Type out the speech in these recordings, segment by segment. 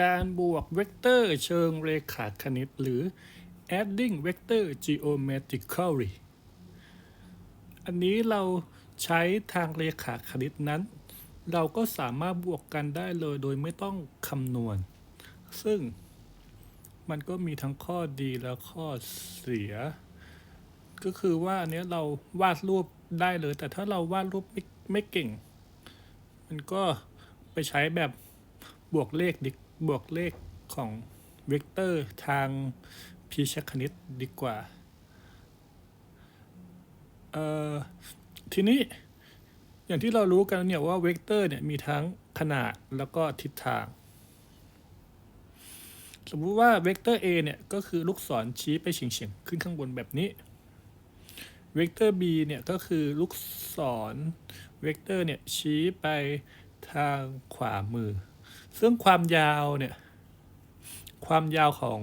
การบวกเวกเตอร์เชิงเรขาคณิต หรือ adding vector geometrically อันนี้เราใช้ทางเรขาคณิตนั้น เราก็สามารถบวกกันได้เลยโดยไม่ต้องคำนวณ ซึ่งมันก็มีทั้งข้อดีและข้อเสีย ก็คือว่าอันนี้เราวาดรูปได้เลย แต่ถ้าเราวาดรูปไม่ไม่เก่ง มันก็ไปใช้แบบบวกเลขดิ บวกเลขของเวกเตอร์ทางพีชคณิตดีกว่า เอ่อ ทีนี้อย่างที่เรารู้กันเนี่ยว่าเวกเตอร์เนี่ยมีทั้งขนาดแล้วก็ทิศทาง สมมุติว่าเวกเตอร์ A เนี่ยก็คือลูกศรชี้ไปเฉียงๆขึ้นข้างบนแบบนี้ เวกเตอร์ B เนี่ยก็คือลูกศรเวกเตอร์เนี่ยชี้ไปทางขวามือ ซึ่งความยาวเนี่ย ความยาวของ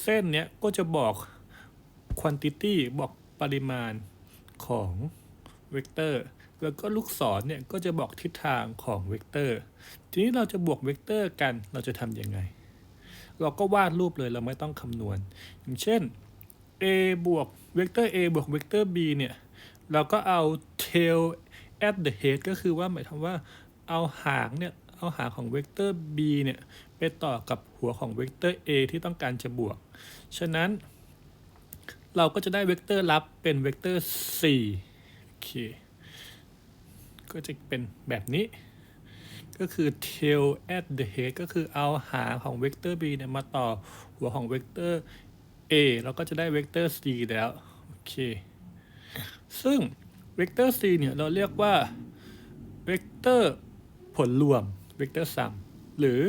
เส้นเนี้ยก็จะบอก quantity บอกปริมาณของเวกเตอร์ แล้วก็ลูกศรเนี่ยก็จะบอกทิศทางของเวกเตอร์ ทีนี้เราจะบวกเวกเตอร์กันเราจะทำยังไง เราก็วาดรูปเลยเราไม่ต้องคำนวณ อย่างเช่น a บวกเวกเตอร์ a บวกเวกเตอร์ b เนี่ย เราก็เอา tail at the head ก็คือว่าหมายความว่า เอาหางเนี่ยเอาหางของเวกเตอร์ b เนี่ยไปต่อกับหัวของเวกเตอร์ a ที่ต้องการจะบวก ฉะนั้น เราก็จะได้เวกเตอร์รับเป็นเวกเตอร์4โอเค ก็จะเป็นแบบนี้ ก็คือ tail at the head ก็คือเอาหางของเวกเตอร์ b เนี่ยมาต่อหัวของเวกเตอร์ a เราก็จะได้เวกเตอร์ c แล้วโอเค ซึ่งเวกเตอร์ c เนี่ยเราเรียกว่าเวกเตอร์ ผลรวมเวกเตอร์ sum หรือ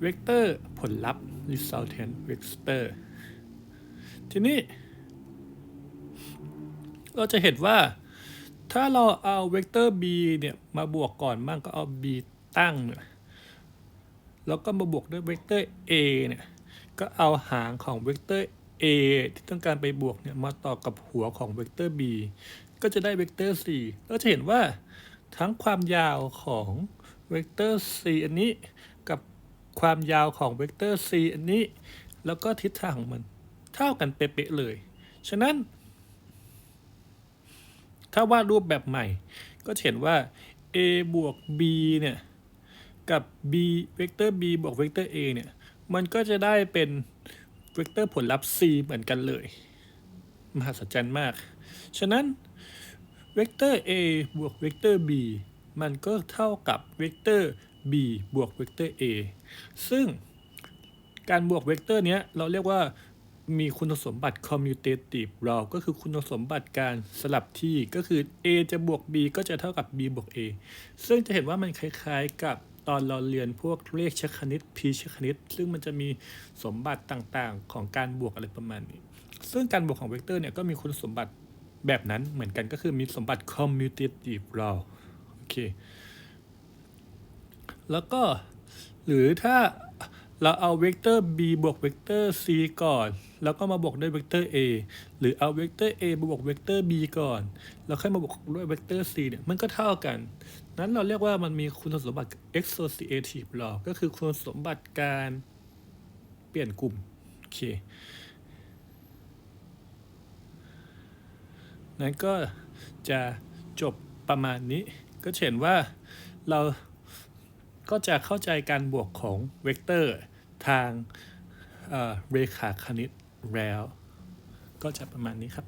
เวกเตอร์ผลลัพธ์ resultant vector ทีนี้ เราจะเห็นว่าถ้าเราเอาเวกเตอร์ b เนี่ย มาบวกก่อนบ้างก็เอา b ตั้งเนี่ยแล้วก็มาบวกด้วยเวกเตอร์ a เนี่ย ก็เอาหางของเวกเตอร์ a ที่ต้องการไปบวกเนี่ย มาต่อกับหัวของเวกเตอร์ b ก็จะได้เวกเตอร์ c เราจะเห็นว่าทั้งความยาวของ เวกเตอร์ c อันนี้ กับความยาวของเวกเตอร์ c อันนี้ แล้วก็ทิศทางของมัน เท่ากันเป๊ะเลย ฉะนั้น ถ้าวาดรูปแบบใหม่ ก็เห็นว่า a บวก b เนี่ย กับ b เวกเตอร์ b บวกเวกเตอร์ a เนี่ย มันก็จะได้เป็นเวกเตอร์ผลลัพธ์ c เหมือนกันเลย มหัศจรรย์มาก ฉะนั้นเวกเตอร์ a บวกเวกเตอร์ b มันก็เท่ากับเวกเตอร์ b บวกเวกเตอร์ a ซึ่งการบวกเวกเตอร์เนี้ยเราเรียกว่ามีคุณสมบัติ commutative law ก็คือคุณสมบัติการสลับที่ก็คือ a จะบวก b ก็จะเท่ากับ b บวก a ซึ่งจะเห็นว่ามันคล้ายๆกับตอนเราเรียนพวกเลขเชคณิตพีเชคณิต ซึ่งมันจะมีสมบัติต่างๆ ของการบวกอะไรประมาณนี้ ซึ่งการบวกของเวกเตอร์เนี่ยก็มีคุณสมบัติแบบนั้นเหมือนกันก็คือมีสมบัติ commutative law เค แล้วก็หรือถ้าเราเอาเวกเตอร์ b บวกเวกเตอร์ c ก่อน แล้วก็มาบวกด้วยเวกเตอร์ a หรือเอาเวกเตอร์ a บวกเวกเตอร์ b ก่อน แล้วค่อยมาบวกด้วยเวกเตอร์ c เนี่ย มันก็เท่ากัน นั้นเราเรียกว่ามันมีคุณสมบัติ associative law ก็คือคุณสมบัติการเปลี่ยนกลุ่ม โอเค นั้นก็จะจบประมาณนี้ ก็เห็นว่าเราก็จะเข้าใจการบวกของเวกเตอร์ทางเอ่อเรขาคณิตแล้ว ก็จะประมาณนี้ครับ